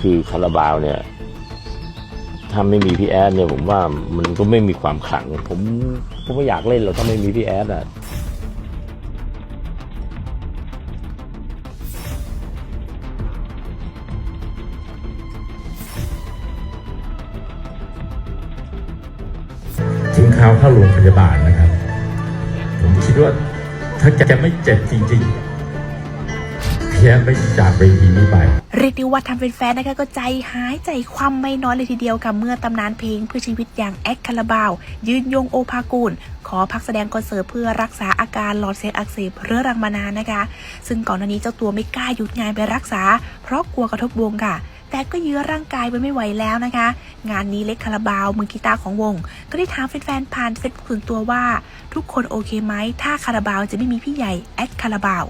คือคาราบาวเนี่ย ถ้าไม่มีพี่แอดเนี่ยผมว่ามันก็ไม่มีความขลัง ผมผมไม่อยากเล่นหรอกถ้าไม่มีพี่แอดอะทิ้งเขาเข้าโรงพยาบาลนะครับ ผมคิดว่าถ้าแกไม่เจ็บจริง ๆ เพียไม่จากเวทีนี้ไป เรียกได้ว่าทำเป็นแฟนนะคะก็ใจหายใจความไม่น้อยเลยทีเดียวกับเมื่อตำนานเพลงเพื่อชีวิตอย่างแอคคาราบาว ยืนยงโอภากูล ขอพักแสดงคอนเสิร์ตเพื่อรักษาอาการหลอดเสียงอักเสบเรื้อรังมานานนะคะ ซึ่งก่อนหน้านี้เจ้าตัวไม่กล้าหยุดงานไปรักษา เพราะกลัวกระทบวงค่ะแต่ก็ยื้อร่างกายไว้ไม่ไหวแล้วนะคะ งานนี้เล็กคาราบาวมือกีตาร์ของวง ก็ได้ถามแฟนๆผ่านเฟซบุ๊กส่วนตัวว่า ทุกคนโอเคไหม ถ้าคาราบาวจะไม่มีพี่ใหญ่แอดคาราบาว